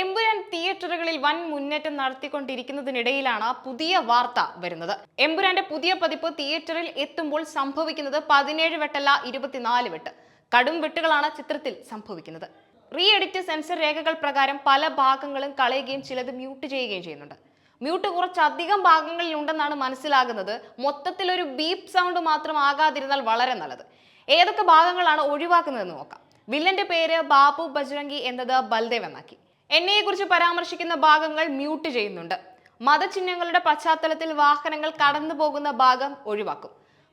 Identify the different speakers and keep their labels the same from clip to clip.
Speaker 1: എമ്പുരാൻ തിയേറ്ററുകളിൽ വൻ മുന്നേറ്റം നടത്തിക്കൊണ്ടിരിക്കുന്നതിനിടയിലാണ് പുതിയ വാർത്ത വരുന്നത്. എമ്പുരാന്റെ പുതിയ പതിപ്പ് തിയേറ്ററിൽ എത്തുമ്പോൾ സംഭവിക്കുന്നത് പതിനേഴ് വെട്ടല്ല ഇരുപത്തിനാല് വെട്ട്. കടും വെട്ടുകളാണ് ചിത്രത്തിൽ സംഭവിക്കുന്നത്. റീ എഡിറ്റ് സെൻസർ രേഖകൾ പ്രകാരം പല ഭാഗങ്ങളും കളയുകയും ചിലത് മ്യൂട്ട് ചെയ്യുകയും ചെയ്യുന്നുണ്ട്. മ്യൂട്ട് കുറച്ചധികം ഭാഗങ്ങളിൽ ഉണ്ടെന്നാണ് മനസ്സിലാകുന്നത്. മൊത്തത്തിൽ ഒരു ബീപ്പ് സൗണ്ട് മാത്രം ആകാതിരുന്നാൽ വളരെ നല്ലത്. ഏതൊക്കെ ഭാഗങ്ങളാണ് ഒഴിവാക്കുന്നതെന്ന് നോക്കാം. വില്ലന്റെ പേര് ബാബു ബജ്രംഗി എന്നത് ബൽദേവ് എന്നാക്കി. എന്നെയെ കുറിച്ച് പരാമർശിക്കുന്ന ഭാഗങ്ങൾ മ്യൂട്ട് ചെയ്യുന്നുണ്ട്. മതചിഹ്നങ്ങളുടെ പശ്ചാത്തലത്തിൽ വാഹനങ്ങൾ കടന്നു പോകുന്ന ഭാഗം ഒഴിവാക്കും.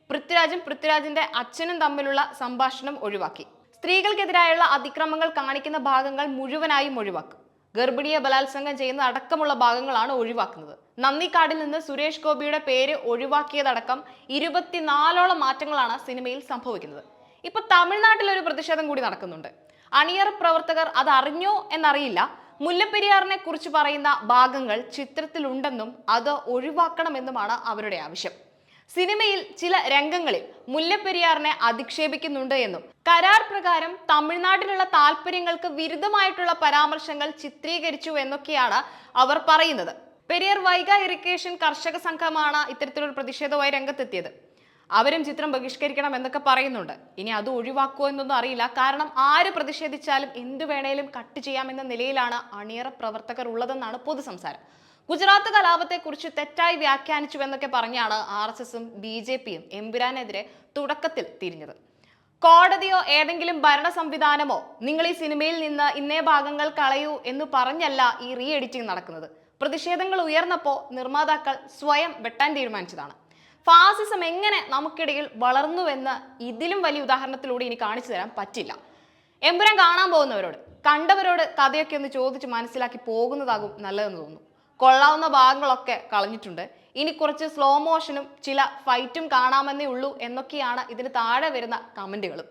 Speaker 1: പൃഥ്വിരാജും പൃഥ്വിരാജിന്റെ അച്ഛനും തമ്മിലുള്ള സംഭാഷണം ഒഴിവാക്കി. സ്ത്രീകൾക്കെതിരായുള്ള അതിക്രമങ്ങൾ കാണിക്കുന്ന ഭാഗങ്ങൾ മുഴുവനായും ഒഴിവാക്കും. ഗർഭിണിയെ ബലാത്സംഗം ചെയ്യുന്ന അടക്കമുള്ള ഭാഗങ്ങളാണ് ഒഴിവാക്കുന്നത്. നന്ദിക്കാടിൽ നിന്ന് സുരേഷ് ഗോപിയുടെ പേര് ഒഴിവാക്കിയതടക്കം ഇരുപത്തിനാലോളം മാറ്റങ്ങളാണ് സിനിമയിൽ സംഭവിക്കുന്നത്. ഇപ്പൊ തമിഴ്നാട്ടിൽ ഒരു പ്രതിഷേധം കൂടി നടക്കുന്നുണ്ട്. അണിയർ പ്രവർത്തകർ അത് അറിഞ്ഞോ എന്നറിയില്ല. മുല്ലപ്പെരിയാറിനെ കുറിച്ച് പറയുന്ന ഭാഗങ്ങൾ ചിത്രത്തിലുണ്ടെന്നും അത് ഒഴിവാക്കണമെന്നുമാണ് അവരുടെ ആവശ്യം. സിനിമയിൽ ചില രംഗങ്ങളിൽ മുല്ലപ്പെരിയാറിനെ അധിക്ഷേപിക്കുന്നുണ്ട് എന്നും കരാർ പ്രകാരം തമിഴ്നാട്ടിലുള്ള താല്പര്യങ്ങൾക്ക് വിരുദ്ധമായിട്ടുള്ള പരാമർശങ്ങൾ ചിത്രീകരിച്ചു എന്നൊക്കെയാണ് അവർ പറയുന്നത്. പെരിയാർ വൈഗ ഇറിഗേഷൻ കർഷക സംഘമാണ് ഇത്തരത്തിലൊരു പ്രതിഷേധവുമായി രംഗത്തെത്തിയത്. അവരും ചിത്രം ബഹിഷ്കരിക്കണം എന്നൊക്കെ പറയുന്നുണ്ട്. ഇനി അത് ഒഴിവാക്കുമോ എന്നൊന്നും അറിയില്ല. കാരണം ആര് പ്രതിഷേധിച്ചാലും എന്ത് വേണേലും കട്ട് ചെയ്യാമെന്ന നിലയിലാണ് അണിയറ പ്രവർത്തകർ ഉള്ളതെന്നാണ് പൊതു സംസാരം ഗുജറാത്ത് കലാപത്തെക്കുറിച്ച് തെറ്റായി വ്യാഖ്യാനിച്ചു എന്നൊക്കെ പറഞ്ഞാണ് ആർ എസ് എസും ബി ജെ പിയും എമ്പുരാനെതിരെ തുടക്കത്തിൽ തിരിഞ്ഞത്. കോടതിയോ ഏതെങ്കിലും ഭരണ സംവിധാനമോ നിങ്ങൾ ഈ സിനിമയിൽ നിന്ന് ഇന്നേ ഭാഗങ്ങൾ കളയൂ എന്ന് പറഞ്ഞല്ല ഈ റീ എഡിറ്റിംഗ് നടക്കുന്നത്. പ്രതിഷേധങ്ങൾ ഉയർന്നപ്പോൾ നിർമ്മാതാക്കൾ സ്വയം വെട്ടാൻ തീരുമാനിച്ചതാണ്. ഫാസിസം എങ്ങനെ നമുക്കിടയിൽ വളർന്നുവെന്ന് ഇതിലും വലിയ ഉദാഹരണത്തിലൂടെ ഇനി കാണിച്ചു തരാൻ പറ്റില്ല. എമ്പുരാൻ കാണാൻ പോകുന്നവരോട് കണ്ടവരോട് കഥയൊക്കെ ഒന്ന് ചോദിച്ച് മനസ്സിലാക്കി പോകുന്നതാകും നല്ലതെന്ന് തോന്നുന്നു. കൊള്ളാവുന്ന ഭാഗങ്ങളൊക്കെ കളഞ്ഞിട്ടുണ്ട്. ഇനി കുറച്ച് സ്ലോ മോഷനും ചില ഫൈറ്റും കാണാമെന്നേ ഉള്ളൂ എന്നൊക്കെയാണ് ഇതിന് താഴെ വരുന്ന കമന്റുകളും